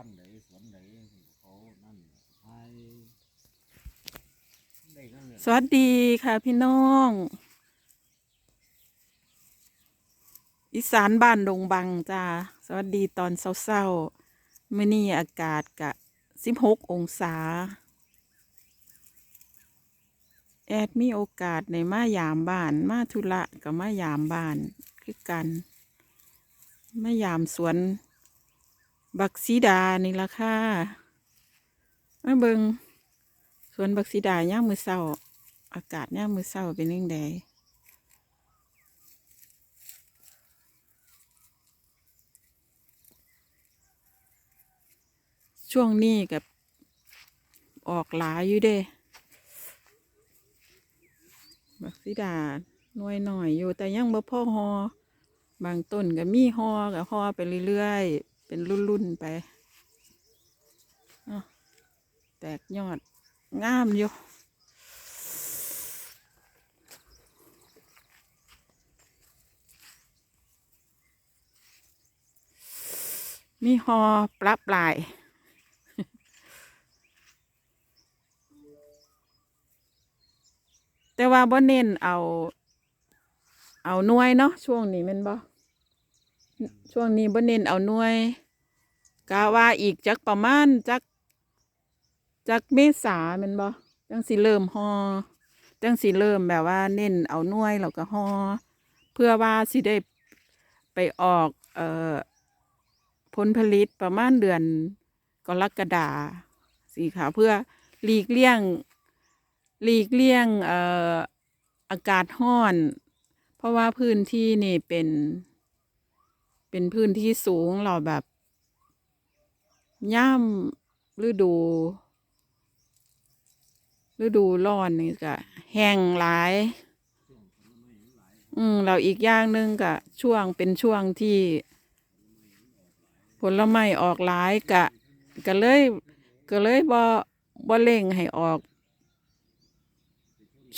านไหนสวนไหนเขานั่นให้ได้นั่นเลยสวัสดีค่ะพี่น้อง อีสานบ้านดงบังจ้าสวัสดีตอนเศร้าๆมื่อนี้อากาศกะสิบหกองศา แอดมีโอกาสในมายามบ้าน มาธุระกับมายามบ้านคือกัน มายามสวน บักซีดานี่ละค่ะมาเบิงสวนบักสีดาย่ามมือเศร้า อากาศย่ามมือเศร้าเป็นยังไงช่วงนี้กับออกหลายอยู่เด้ บักสีดาหน่วยหน่อยอยู่แต่ยังบ่พ่อฮอบางต้นก็มีฮอกับฮอไปเรื่อยๆ เป็นรุ่นๆไปแตกยอดงามอยู่มีหอปรับลาย แต่ว่าบ่เน้นเอา เอาหน่วยเนาะช่วงนี้มันบ่ ช่วงนี้บ่เน้นเอาหน่วยกะว่าอีกจักประมาณจักจากเมษาแมันบ่จังสิเริ่มฮอจังสิเริ่มแบบว่าเน้นเอาหน่วยแล้วก็ฮอเพื่อว่าสิได้ไปออกเอ่อผลผลิตประมาณเดือนกรกฎาสีขาเพื่อหลีกเลี่ยงหลีกเลี่ยงเอ่ออากาศห้อน เพราะว่าพื้นที่นี่เป็น เป็นพื้นที่สูงเราแบบ ย่ำฤดู ฤดูร้อนนี่ก็แห้งหลาย อืมเราอีกอย่างหนึ่งก็ช่วงเป็นช่วงที่ ผลไม้ออกหลายกะก็เลยก็เลยบ่บ่เร่งให้ออก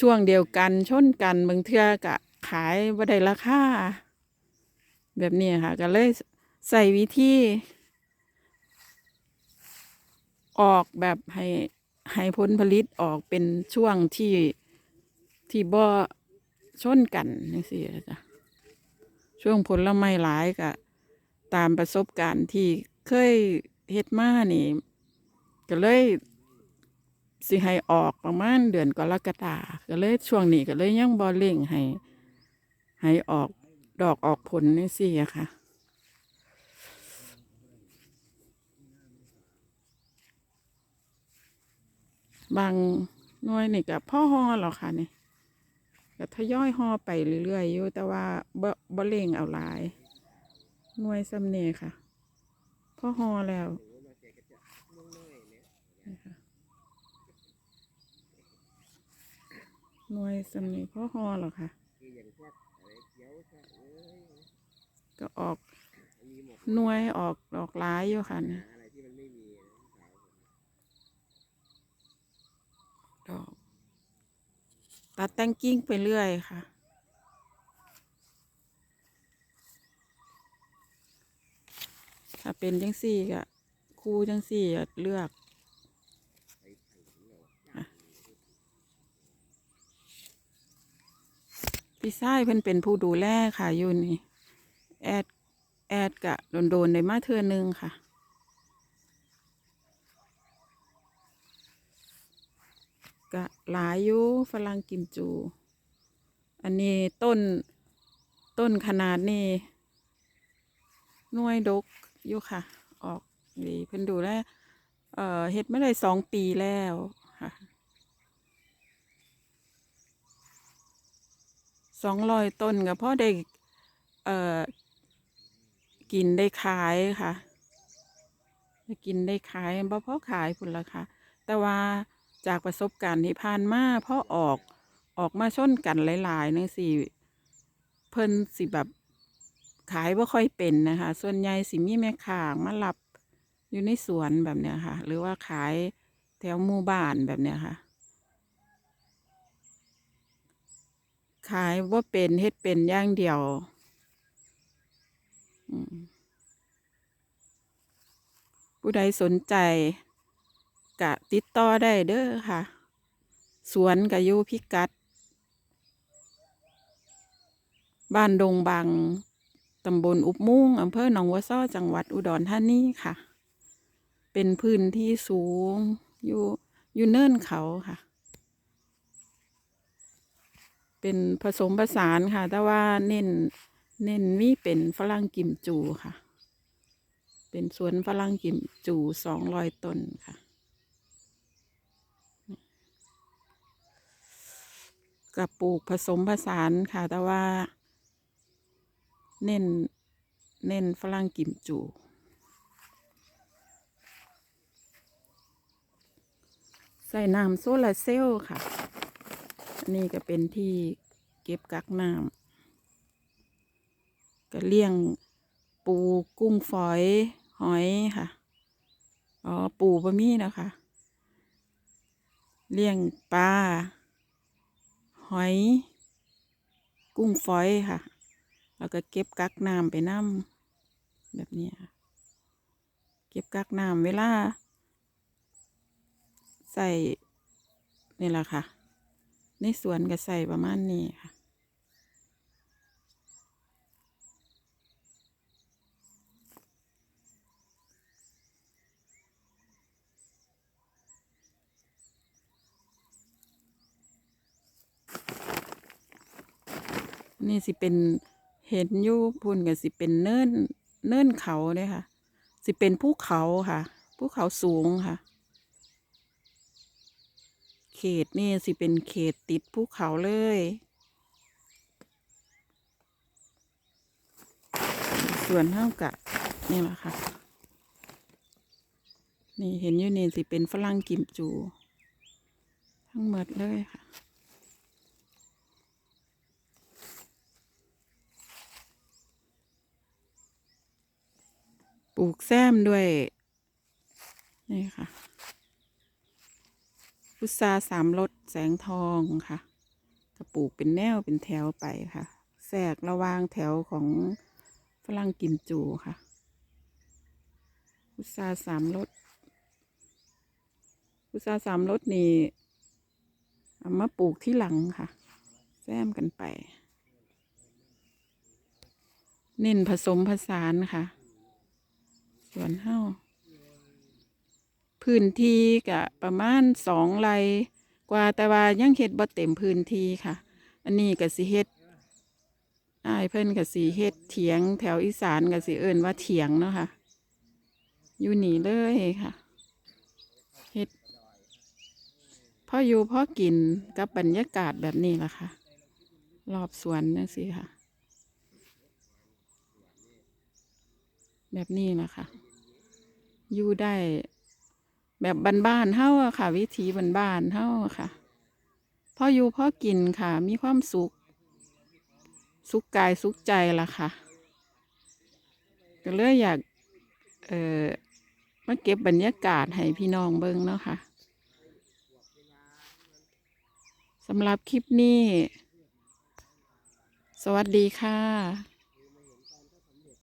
ช่วงเดียวกันชนกันบางเทื่อกะขายบ่ได้ราคา แบบนี้ค่ะ ก็เลยใส่วิธี ออกแบบให้ให้ผลผลิตออกเป็นช่วงที่ที่บ่ชนกันนี่สิจ้ะช่วงผลไม้หลายกะตามประสบการณ์ที่เคยเฮ็ดมานี่ ก็เลยสิให้ออกประมาณเดือนกรกฎาก็เลยช่วงนี้ก็เลยยังบ่เร่งให้ให้ออก ดอกออกผลนี่สิอะค่ะ บางหน่วยนี่กับพ่อฮอหรอค่ะนี่ก็ทยอยฮอไปเรื่อยๆอยู่แต่ว่าบ่บ่เร่งเอาหลายหน่วยซ้ำเนค่ะ พ่อฮอแล้วนี่ค่ะหน่วยซ้ำเนพ่อฮอหรอค่ะ ก็ออกหน่วยออกออกหลายอยู่ค่ะนี่ดอกตัดแต่งกิ้งไปเรื่อยค่ะ ถ้าเป็นจังสี่ก็คู่จังสี่เลือกค่ะ พี่ชายเพิ่นเป็นผู้ดูแลค่ะอยู่นี่ แอด แอดกะโดนๆในมาเทือหนึงค่ะก็หลายอยู่ฝรั่งกิมจู อันนี้ต้นต้นขนาดนี้น่วยดกอยู่ค่ะ ออกดีเพิ่นดูแลเอ่อเฮ็ดไม่ได้สองปีแล้วค่ะ สองร้อยต้นก็พ่อได้เอ่อกินได้ขายค่ะได้กินได้ขายบ่พ่อขายพุ่นละค่ะ แต่ว่าจากประสบการณ์ที่ผ่านมาพ่อออกออกมาชนกันหลายๆนั่นสิเพิ่นสิแบบขายบ่าค่อยเป็นนะคะ ส่วนใหญ่สิมีแม่ค้ามารับอยู่ในสวนแบบเนี้ยค่ะ หรือว่าขายแถวหมู่บ้านแบบเนี้ยค่ะ ขายว่าเป็นเฮ็ดเป็นอย่างเดียวผู้ใดสนใจกะติดต่อได้เด้อค่ะ สวนกะยูพิกัด บ้านดงบังตำบลอุบมุงอำเภอหนองวัวซ้อจังหวัดอุดรธานีค่ะ เป็นพื้นที่สูงอยู่อยู่เนินเขาค่ะ เป็นผสมผสานค่ะ แต่ว่าเน้นเน้นมีเป็นฝรั่งกิมจูค่ะ เป็นสวนฝรั่งกิมจูสองร้อยต้นค่ะกับปลูกผสมผสานค่ะ แต่ว่า เน้นเน้นฝรั่งกิมจูใส่น้ำโซลาร์เซลล์ค่ะ อันนี้ก็เป็นที่เก็บกักน้ำก็เลี้ยงปูกุ้งฝอยหอยค่ะ อ๋อ ปูบะมี่นะคะเลี้ยงปลาหอย กุ้งฝอยค่ะ แล้วก็เก็บกักน้ำไปน้ำแบบนี้ค่ะเก็บกักน้ำเวลา ใส่นี่แหละค่ะ ในสวนก็ใส่ประมาณนี้ค่ะนี่สิเป็นเห็นอยู่พุ่นก็สิเป็นเนินเนินเขาเลยค่ะ สิเป็นภูเขาค่ะภูเขาสูงค่ะ ขตนี่สิเป็นเขตติดภูเขาเลยส่วนเท่ากับนี่แหละค่ะ นี่เห็นอยู่นี่สิเป็นฝรั่งกิมจู ทั้งหมดเลยค่ะปลูกแซมด้วย นี่ค่ะ พุทราสามรสแสงทองค่ะก็ปลูกเป็นแนวเป็นแถวไปค่ะแทรกระวางแถวของฝรั่งกิมจูค่ะ พุทราสามรสพุทราสามรสนี่เอามาปลูกที่หลังค่ะ แซมกันไป เน้นผสมผสานค่ะส่วนเฮ้า พื้นที่กะประมาณสองไร่กว่าแต่ว่ายังเฮ็ดบ่เต็มพื้นที่ค่ะ อันนี้ก็สิเฮ็ดอายเพิ่นก็สิเฮ็ดเถียงแถวอีสานก็สิเอิ้นว่าเถียงเนาะค่ะ อยู่นี่เลยค่ะเฮ็ดพ่ออยู่พ่อกินกับบรรยากาศแบบนี้ล่ะค่ะ รอบสวนนั่นสิค่ะ แบบนี้ล่ะค่ะ อยู่ได้ แบบบ้านๆเฮาอะค่ะ วิถีบ้านๆเฮาอะค่ะพ่ออยู่พ่อกินค่ะ มีความสุข สุขกายสุขใจละค่ะ ก็เลยอยาก เอ่อมาเก็บบรรยากาศให้พี่น้องเบิ่งเนาะค่ะสำหรับคลิปนี้ สวัสดีค่ะ